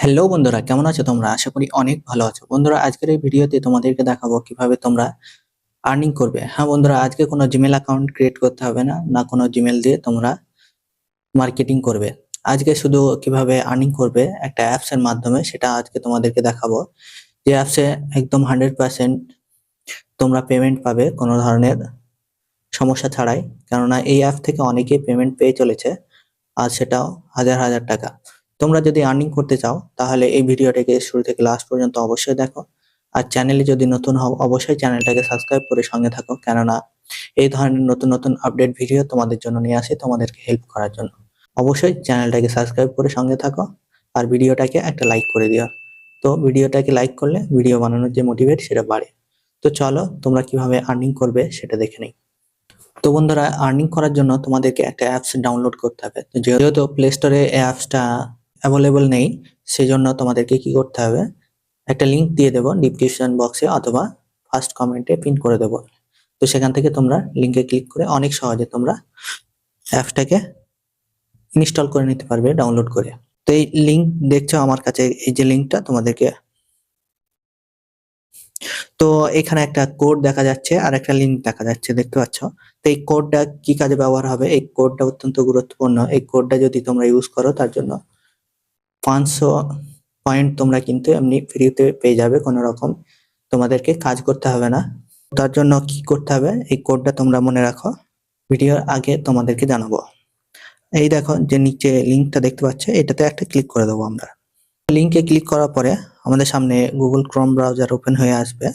Hello বন্ধুরা, কেমন আছো তোমরা? আশা করি অনেক ভালো আছো। বন্ধুরা, আজকের এই ভিডিওতে তোমাদেরকে দেখাবো কীভাবে তোমরা আর্নিং করবে। হ্যাঁ বন্ধুরা, আজকে কোনো জিমেল অ্যাকাউন্ট ক্রিয়েট করতে হবে না না কোনো জিমেল দিয়ে তোমরা মার্কেটিং করবে। আজকে শুধু কীভাবে আর্নিং করবে, একটা অ্যাপস এর মাধ্যমে সেটা আজকে তোমাদেরকে দেখাবো। যে অ্যাপসে একদম হান্ড্রেড পার্সেন্ট তোমরা পেমেন্ট পাবে কোনো ধরনের সমস্যা ছাড়াই। কেননা এই অ্যাপ থেকে অনেকেই পেমেন্ট পেয়ে চলেছে, আর সেটাও হাজার হাজার টাকা। তোমরা যদি আর্নিং করতে চাও, তাহলে এই ভিডিওটাকে শুরু থেকে লাস্ট পর্যন্ত অবশ্যই দেখো। আর চ্যানেলে যদি নতুন হও, অবশ্যই চ্যানেলটাকে সাবস্ক্রাইব করে সঙ্গে থাকো। কেননা, এই ধরনের নতুন নতুন আপডেট ভিডিও তোমাদের জন্য নিয়ে আসি তোমাদেরকে হেল্প করার জন্য। অবশ্যই চ্যানেলটাকে সাবস্ক্রাইব করে সঙ্গে থাকো আর ভিডিওটাকে একটা লাইক করে দিও। তো ভিডিওটাকে লাইক করলে ভিডিও বানানোর যে মোটিভেট সেটা বাড়ে। তো চলো, তোমরা কীভাবে আর্নিং করবে সেটা দেখে নিই। তো বন্ধুরা আর্নিং করার জন্য তোমাদেরকে একটা অ্যাপস ডাউনলোড করতে হবে। যেহেতু প্লে স্টোরে অ্যাপসটা অ্যাভেলেবল নেই সেই জন্য তোমাদেরকে কি করতে হবে? একটা লিংক দিয়ে দেবো ডিসক্রিপশন বক্সে অথবা ফার্স্ট কমেন্টে পিন করে দেবো। তো সেখান থেকে তোমরা লিংকে ক্লিক করে অনেক সহজে তোমরা অ্যাপসটাকে ইনস্টল করে নিতে পারবে ডাউনলোড করে। তো এই লিংক দেখছ আমার কাছে, এই যে লিংকটা তোমাদেরকে। তো এখানে একটা কোড দেখা যাচ্ছে আর একটা লিংক দেখা যাচ্ছে, দেখতে পাচ্ছ? তো এই কোডটা কি কাজে ব্যবহার হবে? এই কোডটা অত্যন্ত গুরুত্বপূর্ণ। এই কোডটা যদি তোমরা ইউজ করো তার জন্য পাঁচশো পয়েন্ট তোমরা কিন্তু এমনি ফ্রিতে পেয়ে যাবে কোনো রকম তোমাদেরকে কাজ করতে হবে না। তার জন্য কি করতে হবে? এই কোডটা তোমরা মনে রাখো। ভিডিওর আগে তোমাদেরকে জানাব। এই দেখো যে নিচে লিঙ্কটা দেখতে পাচ্ছ, এটাতে একটা ক্লিক করে দেবো আমরা। লিঙ্কে ক্লিক করার পরে আমাদের সামনে গুগল ক্রোম ব্রাউজার ওপেন হয়ে আসবে।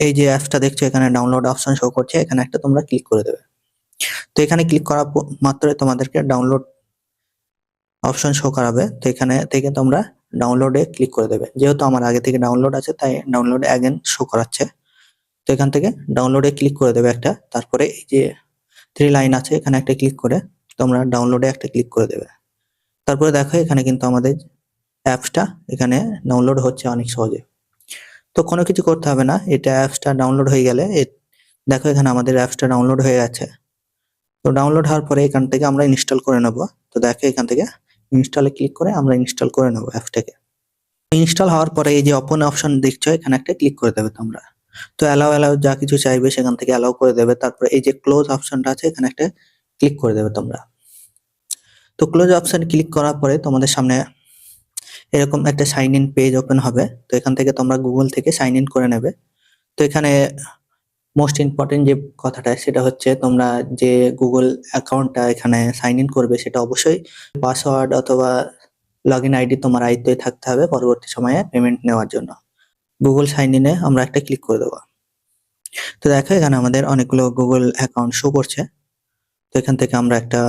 এই যে অ্যাপসটা দেখছ, এখানে ডাউনলোড অপশন শো করছে, এখানে একটা তোমরা ক্লিক করে দেবে। তো এখানে ক্লিক করা মাত্রই তোমাদেরকে ডাউনলোড অপশন শো করাবে, তো এখানে থেকে তোমরা ডাউনলোডে ক্লিক করে দেবে। যেহেতু আমার আগে থেকে ডাউনলোড আছে, তাই ডাউনলোড অ্যাগেন শো করাচ্ছে। তো এখান থেকে ডাউনলোডে ক্লিক করে দেবে একটা, তারপরে এই যে থ্রি লাইন আছে, এখানে একটা ক্লিক করে তোমরা ডাউনলোডে একটা ক্লিক করে দেবে। তারপরে দেখো এখানে কিন্তু আমাদের অ্যাপসটা এখানে ডাউনলোড হচ্ছে অনেক সহজে। তো কোনো কিছু করতে হবে না, এটা অ্যাপসটা ডাউনলোড হয়ে গেলে দেখো এখানে আমাদের অ্যাপসটা ডাউনলোড হয়ে গেছে। তো ডাউনলোড হওয়ার পরে এখান থেকে আমরা ইনস্টল করে নেব। তো দেখো এখান থেকে ইনস্টলে ক্লিক করে আমরা ইনস্টল করে নেব অ্যাপসটাকে ইনস্টল হওয়ার পরে এই যে ওপেন অপশন দেখছ, এখানে একটা ক্লিক করে দেবে তোমরা। তো অ্যালাউ অ্যালাউ যা কিছু চাইবে সেখান থেকে অ্যালাউ করে দেবে। তারপরে এই যে ক্লোজ অপশনটা আছে, এখানে একটা ক্লিক করে দেবে তোমরা। তো ক্লোজ অপশন ক্লিক করার পরে তোমাদের সামনে এরকম একটা সাইন ইন পেজ ওপেন হবে। তো এখান থেকে তোমরা গুগল থেকে সাইন ইন করে নেবে। তো এখানে মোস্ট ইম্পর্টেন্ট যে কথাটা, সেটা হচ্ছে তোমরা যে গুগল অ্যাকাউন্টটা এখানে সাইন ইন করবে, সেটা অবশ্যই পাসওয়ার্ড অথবা লগ ইন আইডি তোমার আয়ত্তই থাকতে হবে পরবর্তী সময়ে পেমেন্ট নেওয়ার জন্য। গুগল সাইন ইনে আমরা একটা ক্লিক করে দেবো। তো দেখো, এখানে আমাদের অনেকগুলো গুগল অ্যাকাউন্ট শো করছে। তো এখান থেকে আমরা একটা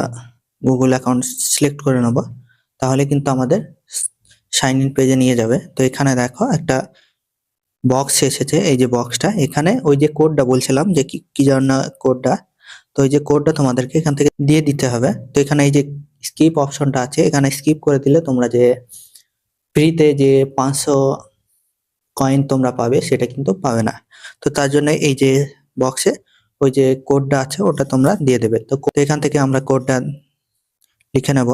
গুগল অ্যাকাউন্ট সিলেক্ট করে নেব। তাহলে কিন্তু আমাদের সাইন ইন পেজে নিয়ে যাবে। তো এখানে দেখো একটা বক্স এসেছে, এই যে বক্সটা এখানে ওই যে কোডটা বলছিলাম যে কি কি জন্য কোডটা তো ওই যে কোডটা তোমাদেরকে এখান থেকে দিয়ে দিতে হবে। তো এখানে এই যে স্কিপ অপশনটা আছে, এখানে স্কিপ করে দিলে তোমরা যে ফ্রিতে যে পাঁচশো কয়েন তোমরা পাবে, সেটা কিন্তু পাবে না। তো তার জন্য এই যে বক্সে ওই যে কোডটা আছে, ওটা তোমরা দিয়ে দেবে। তো এখান থেকে আমরা কোডটা লিখে নেব।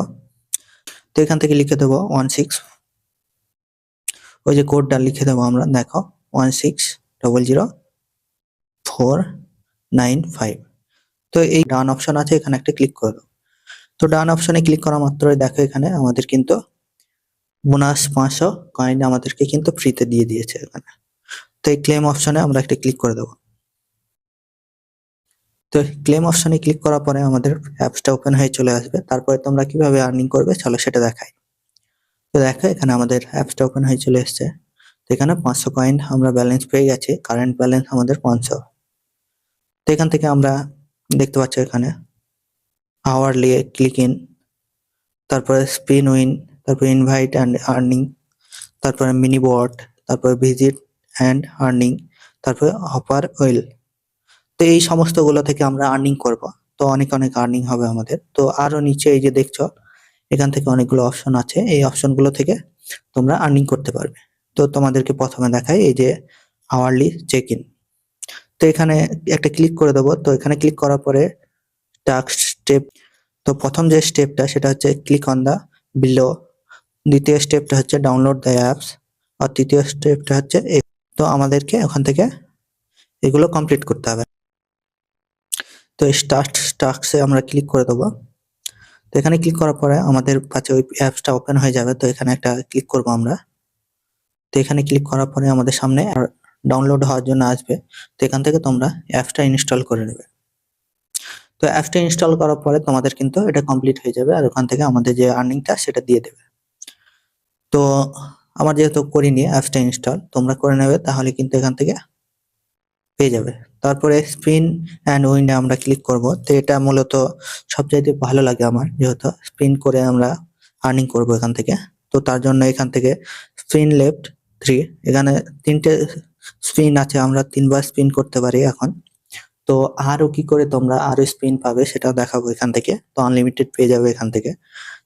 তো এখান থেকে লিখে দেবো ওয়ান সিক্স ওই যে কোডটা লিখে দেবো আমরা, দেখো। One six double zero four nine five তো এই ডান অপশন আছে, এখানে একটা ক্লিক করে তো ডান অপশনে ক্লিক করা মাত্রই দেখো এখানে আমাদের কিন্তু বোনাস পাঁচশো কয়েন আমাদেরকে কিন্তু ফ্রিতে দিয়ে দিয়েছে এখানে। তো এই ক্লেম অপশনে আমরা একটা ক্লিক করে দেবো। তো ক্লেম অপশনে ক্লিক করার পরে আমাদের অ্যাপসটা ওপেন হয়ে চলে আসবে। তারপরে তোমরা কীভাবে আর্নিং করবে, চলো সেটা দেখাই। তো দেখো এখানে আমাদের অ্যাপসটা ওপেন হয়ে চলে এসেছে। এখানে পাঁচশো কয়েন আমরা ব্যালেন্স পেয়ে গেছি কারেন্ট ব্যালেন্স আমাদের পাঁচশো। তো এখান থেকে আমরা দেখতে পাচ্ছি এখানে আওয়ারলি ক্লিক ইন তারপরে স্পিন উইন তারপরে ইনভাইট অ্যান্ড আর্নিং তারপরে মিনি বট তারপরে ভিজিট অ্যান্ড আর্নিং তারপরে অপার ওয়েল তো এই সমস্তগুলো থেকে আমরা আর্নিং করব। তো অনেক অনেক আর্নিং হবে আমাদের। তো আরও নিচে এই যে দেখছ, এখান থেকে অনেকগুলো অপশন আছে। এই অপশনগুলো থেকে তোমরা আর্নিং করতে পারবে। তো তোমাদেরকে প্রথমে দেখাই এই যে আওয়ারলি চেক ইন তো এখানে একটা ক্লিক করে দেবো। তো এখানে ক্লিক করার পরে টাস্ক স্টেপ তো প্রথম যে স্টেপটা সেটা হচ্ছে ক্লিক অন দা বিলো দ্বিতীয় স্টেপটা হচ্ছে ডাউনলোড দ্য অ্যাপস আর তৃতীয় স্টেপটা হচ্ছে তো আমাদেরকে ওখান থেকে এগুলো কমপ্লিট করতে হবে। তো স্টার্ট টাস্কে আমরা ক্লিক করে দেবো। তো এখানে ক্লিক করার পরে আমাদের কাছে ওই অ্যাপসটা ওপেন হয়ে যাবে। তো এখানে একটা ক্লিক করব আমরা। তো এখানে ক্লিক করার পরে আমাদের সামনে ডাউনলোড হওয়ার জন্য আসবে। তো এখান থেকে তোমরা অ্যাপসটা ইনস্টল করে নেবে। তো অ্যাপসটা ইনস্টল করার পরে তোমাদের কিন্তু এটা কমপ্লিট হয়ে যাবে আর ওখান থেকে আমাদের যে আর্নিংটা সেটা দিয়ে দেবে। তো আমার যেহেতু করিনি অ্যাপসটা ইনস্টল তোমরা করে নেবে তাহলে কিন্তু এখান থেকে পেয়ে যাবে। তারপরে স্পিন অ্যান্ড উইন্ডে আমরা ক্লিক করব। তো এটা মূলত সবচাইতে ভালো লাগে আমার যেহেতু স্পিন করে আমরা আর্নিং করব এখান থেকে। তো তার জন্য এখান থেকে স্পিন লেফট থ্রি এখানে তিনটে স্পিন আছে, আমরা তিনবার স্পিন করতে পারি এখন। তো আরও কি করে তোমরা আরও স্পিন পাবে সেটা দেখাবো এখান থেকে। তো আনলিমিটেড পেয়ে যাবে এখান থেকে।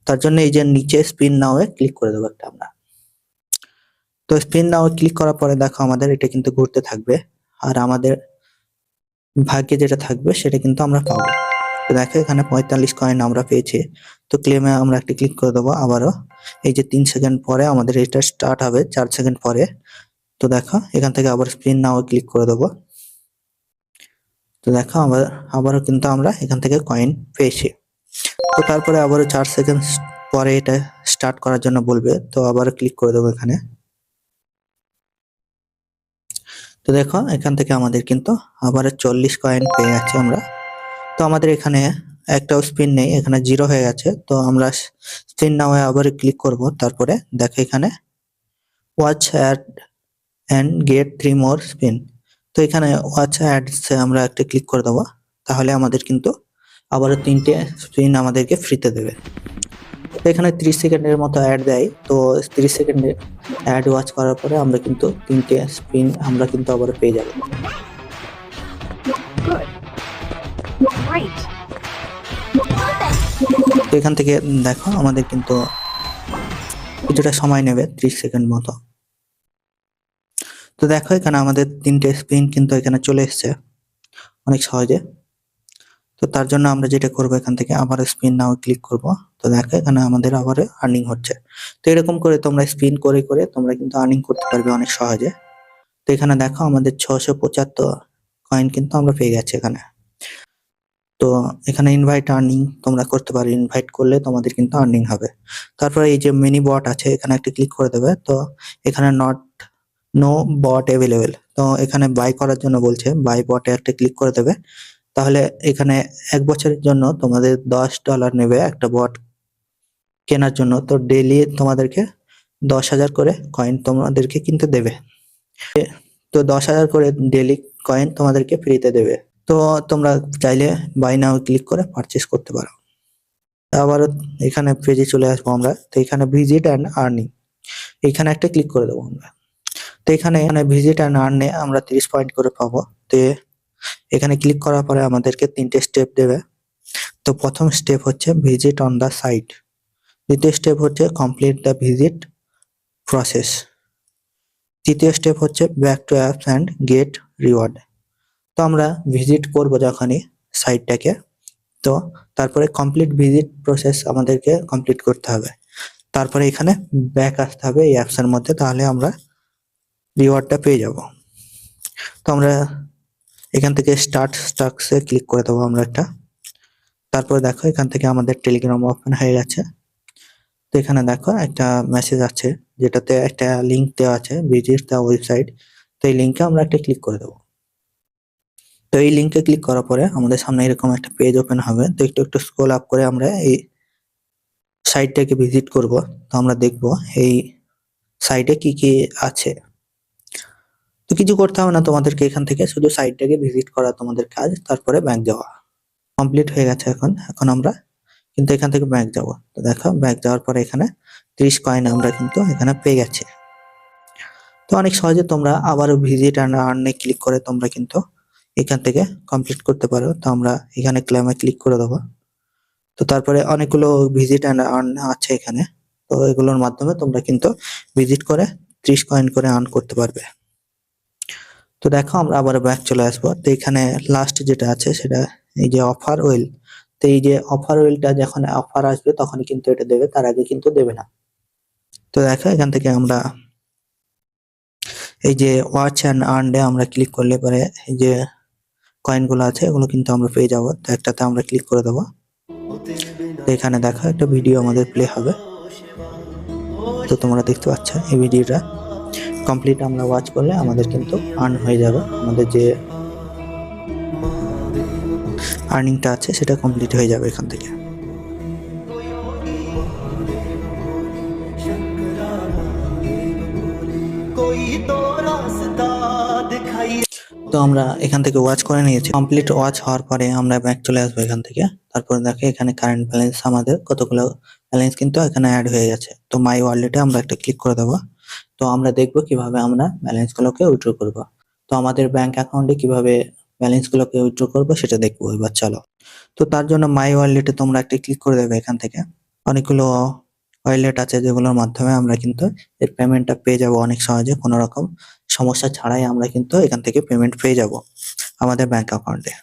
তার জন্য এই যে নিচে স্পিন নাও ক্লিক করে দেবো একটা আমরা। তো স্পিন নাও ক্লিক করার পরে দেখো আমাদের এটা কিন্তু ঘুরতে থাকবে। আর আমাদের ভাগ্যে যেটা থাকবে সেটা কিন্তু আমরা পাবো। তো দেখো, এখানে পঁয়তাল্লিশ কয়েন আমরা পেয়েছি। তো ক্লেমে আমরা একটি ক্লিক করে দেবো আবারও। এই যে তিন সেকেন্ড পরে আমাদের এটা স্টার্ট হবে, চার সেকেন্ড পরে। তো দেখো, এখান থেকে আবার স্পিন নাও ক্লিক করে দেবো। তো দেখো, আবার, আবারও কিন্তু আমরা এখান থেকে কয়েন পেয়েছি। তো তারপরে আবারও চার সেকেন্ড পরে এটা স্টার্ট করার জন্য বলবে। তো আবার ক্লিক করে দেবো এখানে। তো দেখো, এখান থেকে আমাদের কিন্তু আবার চল্লিশ কয়েন পেয়ে যাচ্ছি আমরা। তো আমাদের এখানে একটাও স্পিন নেই, এখানে জিরো হয়ে গেছে। তো আমরা স্পিন নাও আবার ক্লিক করব, তারপরে দেখো এখানে watch ad and get three more spin তো এখানে ওয়াচ অ্যাডস আমরা একটা ক্লিক করে দেবো, তাহলে আমাদের কিন্তু আবারও তিনটে স্পিন আমাদেরকে ফ্রিতে দেবে। এখানে ত্রিশ সেকেন্ডের মতো অ্যাড দেয়, তো ত্রিশ সেকেন্ডে অ্যাড ওয়াচ করার পরে আমরা কিন্তু তিনটে স্পিন আমরা কিন্তু আবার পেয়ে যাব। তো এখান থেকে দেখো, আমাদের কিন্তু কিছুটা সময় নেবে, ত্রিশ সেকেন্ড মতো। তো দেখো, এখানে আমাদের তিনটে স্পিন কিন্তু এখানে চলে এসেছে, অনেক সহজে। তো তার জন্য আমরা যেটা করব এখান থেকে, আবার স্পিন নাও ক্লিক করব। তো দেখো, এখানে আমাদের আবার আর্নিং হচ্ছে। তো এরকম করে তোমরা স্পিন করে করে তোমরা কিন্তু আর্নিং করতে পারবে অনেক সহজে। তো এখানে দেখো, আমাদের ছশো পঁচাত্তর কয়েন কিন্তু আমরা পেয়ে গেছি এখানে। তো এখানে ইনভাইট আর্নিং তোমরা করতে পারো। ইনভাইট করলে তোমাদের কিন্তু আর্নিং হবে। তারপরে এই যে মিনি বট আছে, এখানে একটা ক্লিক করে দেবে। তো এখানে নট নো বট অ্যাভেলেবেল তো এখানে বাই করার জন্য বলছে বাই বটে একটা ক্লিক করে দেবে। তাহলে এখানে এক বছরের জন্য তোমাদের দশ ডলার নেবে একটা বট কেনার জন্য। তো ডেলি তোমাদেরকে দশ হাজার করে কয়েন তোমাদেরকে কিনতে দেবে। তো দশ হাজার করে ডেলি কয়েন তোমাদেরকে ফ্রিতে দেবে। তো তোমরা চাইলে বাই নাও ক্লিক করে পারচেস করতে পারো। আবারও এখানে পেজে চলে আসব আমরা। তো এখানে ভিজিট অ্যান্ড আর্নিং এখানে একটা ক্লিক করে দেবো আমরা। তো এখানে এখানে ভিজিট অ্যান্ড আর্নে আমরা তিরিশ পয়েন্ট করে পাবো। তো এখানে ক্লিক করার পরে আমাদেরকে তিনটে স্টেপ দেবে। তো প্রথম স্টেপ হচ্ছে ভিজিট অন দ্য সাইট দ্বিতীয় স্টেপ হচ্ছে কমপ্লিট দ্য ভিজিট প্রসেস তৃতীয় স্টেপ হচ্ছে back to apps and get reward তো আমরা ভিজিট করব যখনই সাইটটাকে তো তারপরে কমপ্লিট ভিজিট প্রসেস আমাদেরকে কমপ্লিট করতে হবে। তারপরে এখানে ব্যাক আসতে হবে এই অ্যাপসের মধ্যে, তাহলে আমরা রিওয়ার্ডটা পেয়ে যাব। তো আমরা এখান থেকে স্টার্ট স্টকসে ক্লিক করে দেবো আমরা একটা। তারপরে দেখো এখান থেকে আমাদের টেলিগ্রাম ওপেন হয়ে গেছে। তো এখানে দেখো একটা মেসেজ আছে, যেটাতে একটা লিংক দেওয়া আছে ভিজিট দ্য ওয়েবসাইট তো এই লিঙ্কে আমরা একটা ক্লিক করে দেবো। তো এই লিঙ্কে ক্লিক করার পরে আমাদের সামনে এরকম একটা পেজ ওপেন হবে। তো একটু একটু স্ক্রল আপ করে আমরা এই সাইটটাকে ভিজিট করব। তো আমরা দেখব এই সাইটে কি কি আছে। তো কিছু করতে হবে না তোমাদেরকে এখান থেকে, শুধু সাইটটাকে ভিজিট করা তোমাদের কাজ, তারপরে ব্যাংক যাওয়া। কমপ্লিট হয়ে গেছে এখন। এখন আমরা কিন্তু এখান থেকে ব্যাংক যাব। তো দেখো ব্যাংক যাওয়ার পরে এখানে ত্রিশ কয়েন আমরা কিন্তু এখানে পেয়ে গেছি। তো অনেক সহজে তোমরা আবারও ভিজিট অ্যান্ড আর্নে ক্লিক করে তোমরা কিন্তু এখান থেকে কমপ্লিট করতে পারো। তো আমরা এখানে ক্লেমে ক্লিক করে দেবো। তো তারপরে অনেকগুলো ভিজিট অ্যান্ড আর্ন আছে এখানে। তো এগুলোর মাধ্যমে তোমরা কিন্তু ভিজিট করে ত্রিশ কয়েন করে আর্ন করতে পারবে। তো দেখো আমরা আবার ব্যাক চলে আসব। তো এখানে লাস্ট যেটা আছে সেটা এই যে অফার ওয়েল তো এই যে অফার ওয়েলটা যখন অফার আসবে তখন কিন্তু এটা দেবে, তার আগে কিন্তু দেবে না। তো দেখো এখান থেকে আমরা এই যে ওয়াচ অ্যান্ড আর্নডে আমরা ক্লিক করলে পরে এই যে কয়েনগুলো আছে, এগুলো কিন্তু আমরা পেয়ে যাব। তো একটাতে আমরা ক্লিক করে দেবো। তো এখানে দেখা একটা ভিডিও আমাদের প্লে হবে। তো তোমরা দেখতে পাচ্ছ এই ভিডিওটা কমপ্লিট আমরা ওয়াচ করলে আমাদের কিন্তু আর্ন হয়ে যাবে। আমাদের যে আর্নিংটা আছে, সেটা কমপ্লিট হয়ে যাবে এখান থেকে। তো আমরা এখান থেকে ওয়াচ করে নিয়েছি। কমপ্লিট ওয়াচ হওয়ার পরে আমরা ব্যাক চলে আসব এখান থেকে। তারপরে দেখে এখানে কারেন্ট ব্যালেন্স আমাদের কতগুলো ব্যালেন্স কিন্তু এখানে অ্যাড হয়ে গেছে। তো মাই ওয়ালেটে আমরা একটা ক্লিক করে দেবো। তো আমরা দেখব কীভাবে আমরা ব্যালেন্স গুলোকে উইথড্র করব। তো আমাদের ব্যাংক অ্যাকাউন্টে কীভাবে ব্যালেন্স গুলোকে উইথড্র করব সেটা দেখব। এবার চলো। তো তার জন্য মাই ওয়ালেটে তোমরা একটা ক্লিক করে দেবে এখান থেকে। অনেকগুলো ওয়ালেট আছে যেগুলোর মাধ্যমে আমরা কিন্তু এর পেমেন্টটা পেয়ে যাব অনেক সহজে কোনো রকম সমস্যা ছাড়াই আমরা কিন্তু এখান থেকে পেমেন্ট পেয়ে যাব আমাদের ব্যাংক অ্যাকাউন্টে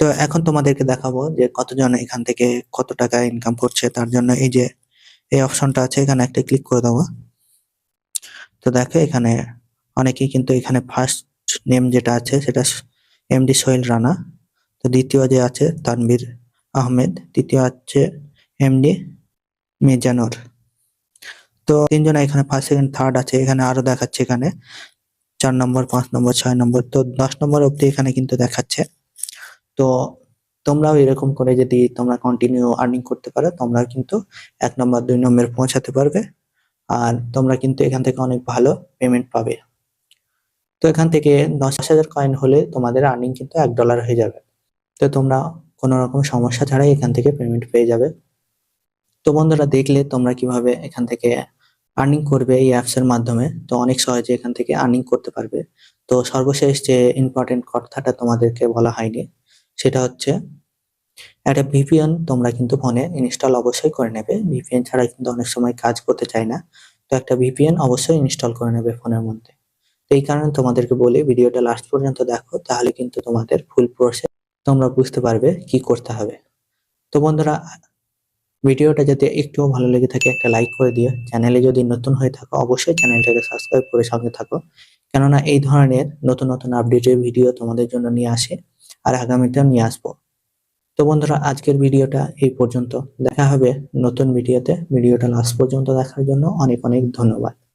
তো এখন তোমাদেরকে দেখাবো যে কতজন এখান থেকে কত টাকা ইনকাম করছে, তার জন্য এই যে, এই অপশনটা আছে, এখানে একটা ক্লিক করে দেবো তো দেখো এখানে অনেকেই কিন্তু এখানে ফার্স্ট নেম যেটা আছে, সেটা এমডি সোহেল রানা তো দ্বিতীয় যে আছে, তানভীর আহমেদ। তৃতীয় হচ্ছে এমডি মিজানুর তো তিনজন এখানে ফার্স্ট সেকেন্ড থার্ড আছে, এখানে আরও দেখাচ্ছে এখানে। চার নম্বর, পাঁচ নম্বর, ছয় নম্বর, তো দশ নম্বর অব্দি এখানে কিন্তু দেখাচ্ছে। তো তোমরাও এরকম করে যদি তোমরা কন্টিনিউ আর্নিং করতে পারো তোমরা কিন্তু এক নম্বর, দুই নম্বর পৌঁছাতে পারবে। আর তোমরা কিন্তু এখান থেকে অনেক ভালো পেমেন্ট পাবে। তো এখান থেকে দশ হাজার কয়েন হলে তোমাদের আর্নিং কিন্তু এক ডলার হয়ে যাবে। তো তোমরা কোনো রকম সমস্যা ছাড়াই এখান থেকে পেমেন্ট পেয়ে যাবে। তো বন্ধুরা দেখলে তোমরা কীভাবে এখান থেকে আর্নিং করবে এই অ্যাপস এর মাধ্যমে, তো অনেক সহজে এখান থেকে আর্নিং করতে পারবে। তো সর্বশেষ যে ইম্পর্টেন্ট কথাটা তোমাদেরকে বলা হয়নি, সেটা হচ্ছে একটা ভিপিএন তোমরা কিন্তু ফোনে ইনস্টল অবশ্যই করে নেবে। ভিপিএন ছাড়া কিন্তু অনেক সময় কাজ করতে চায় না। তো একটা ভিপিএন অবশ্যই ইনস্টল করে নেবে ফোনের মধ্যে। তো এই কারণে তোমাদেরকে বলি, ভিডিওটা লাস্ট পর্যন্ত দেখো, তাহলে কিন্তু তোমাদের ফুল প্রসেস তোমরা বুঝতে পারবে কি করতে হবে। তো বন্ধুরা ভিডিওটা যদি একটুও ভালো লেগে থাকে, একটা লাইক করে দিও। চ্যানেলে যদি নতুন হয়ে থাকো, অবশ্যই চ্যানেলটাকে সাবস্ক্রাইব করে সঙ্গে থাকো। কেননা এই ধরনের নতুন নতুন আপডেটের ভিডিও তোমাদের জন্য নিয়ে আসে আর আগামীতেও নিয়ে আসব। তো বন্ধুরা, আজকের ভিডিওটা এই পর্যন্ত। দেখা হবে নতুন ভিডিওতে ভিডিওটা লাস্ট পর্যন্ত দেখার জন্য অনেক অনেক ধন্যবাদ।